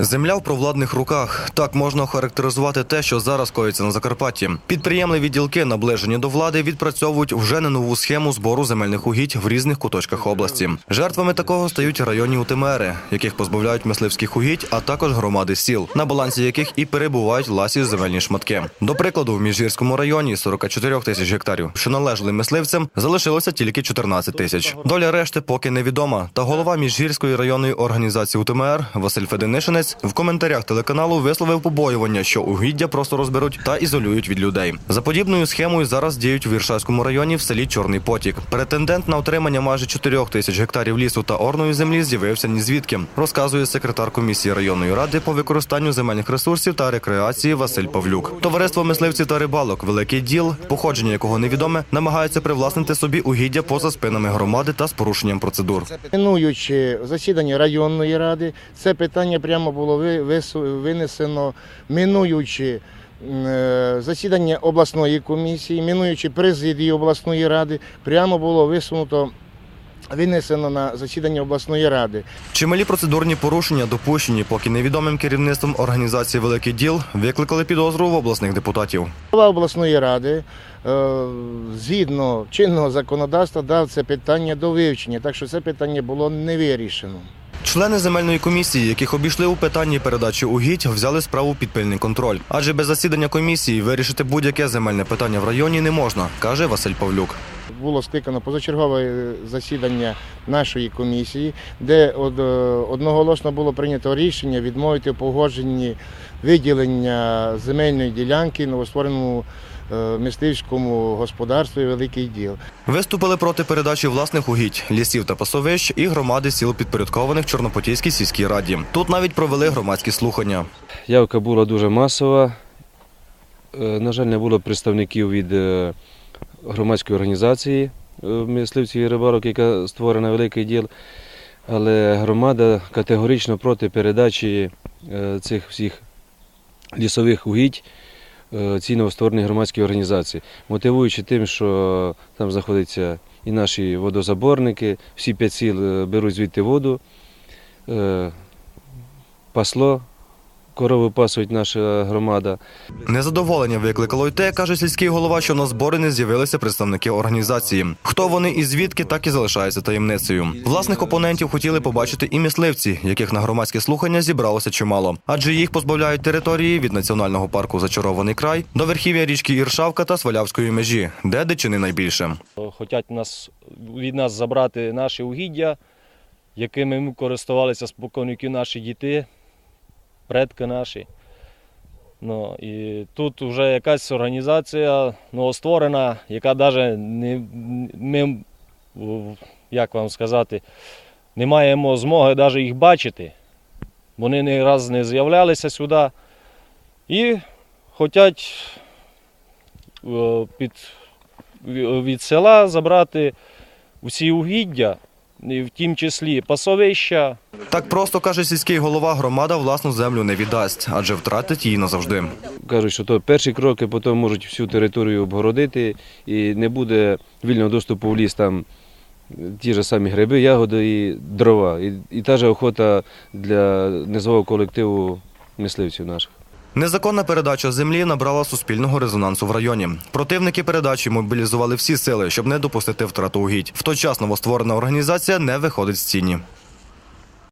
Земля в провладних руках. Так можна охарактеризувати те, що зараз коїться на Закарпатті. Підприємливі ділки, наближені до влади, відпрацьовують вже не нову схему збору земельних угідь в різних куточках області. Жертвами такого стають районні УТМРи, яких позбавляють мисливських угідь, а також громади сіл, на балансі яких і перебувають ласі земельні шматки. До прикладу, в Міжгірському районі 44 тисяч гектарів, що належали мисливцям, залишилося тільки 14 тисяч. Доля решти поки невідома. Та голова Міжгірської районної організації УТМР Василь Феденишинець в коментарях телеканалу висловив побоювання, що угіддя просто розберуть та ізолюють від людей. За подібною схемою зараз діють у Віршавському районі в селі Чорний Потік. Претендент на отримання майже 4 тисяч гектарів лісу та орної землі з'явився ні звідки, розказує секретар комісії районної ради по використанню земельних ресурсів та рекреації Василь Павлюк. Товариство мисливців та рибалок Великий діл, походження якого невідоме, намагається привласнити собі угіддя поза спинами громади та з порушенням процедур. Минуючи засідання районної ради, це питання прямо було ви- винесено, минуючи е, засідання обласної комісії, минуючи президії обласної ради, прямо було висунуто. Винесено на засідання обласної ради. Чималі процедурні порушення, допущені поки невідомим керівництвом організації Великий діл, викликали підозру в обласних депутатів. Голова обласної ради е, згідно чинного законодавства дав це питання до вивчення, так що це питання було не вирішено. Члени земельної комісії, яких обійшли у питанні передачі угідь, взяли справу під пильний контроль. Адже без засідання комісії вирішити будь-яке земельне питання в районі не можна, каже Василь Павлюк. було скликано позачергове засідання нашої комісії, де од- одноголосно було прийнято рішення відмовити погодженні виділення земельної ділянки новоствореному е, мисливському господарстві Великий діл. Виступили проти передачі власних угідь, лісів та пасовищ і громади сіл підпорядкованих Чорнопотійській сільській раді. Тут навіть провели громадські слухання. Явка була дуже масова. Е, На жаль, не було представників від е, громадської організації мисливців і рибалок, яка створена великий діл. Але громада категорично проти передачі цих всіх лісових угідь е, новостворені громадські організації, мотивуючи тим, що там знаходяться і наші водозаборники, всі п'ять сіл е, беруть звідти воду, е, пасло, корови пасують наша громада. Незадоволення викликало й те, каже сільський голова, що на збори не з'явилися представники організації. Хто вони і звідки, так і залишається таємницею. Власних опонентів хотіли побачити і мисливці, яких на громадські слухання зібралося чимало, адже їх позбавляють території від національного парку Зачарований край до верхів'я річки Іршавка та Свалявської межі, де дичини найбільше. Хотять нас, від нас забрати наші угіддя, якими ми користувалися споконвіки наші діти, предки наші. Ну, і тут вже якась організація новостворена, яка навіть не, ми, як вам сказати, не маємо змоги навіть їх бачити. Вони ні раз не з'являлися сюди і хочуть е, від села забрати всі угіддя, в тім числі пасовища, Так просто каже сільський голова, громада власну землю не віддасть, адже втратить її назавжди. Кажуть, що то перші кроки, потім можуть всю територію обгородити і не буде вільного доступу в ліс там ті ж самі гриби, ягоди і дрова. І, і та же охота для низового колективу мисливців наших. Незаконна передача землі набрала суспільного резонансу в районі. Противники передачі мобілізували всі сили, щоб не допустити втрату угідь. В той новостворена організація не виходить з тіні.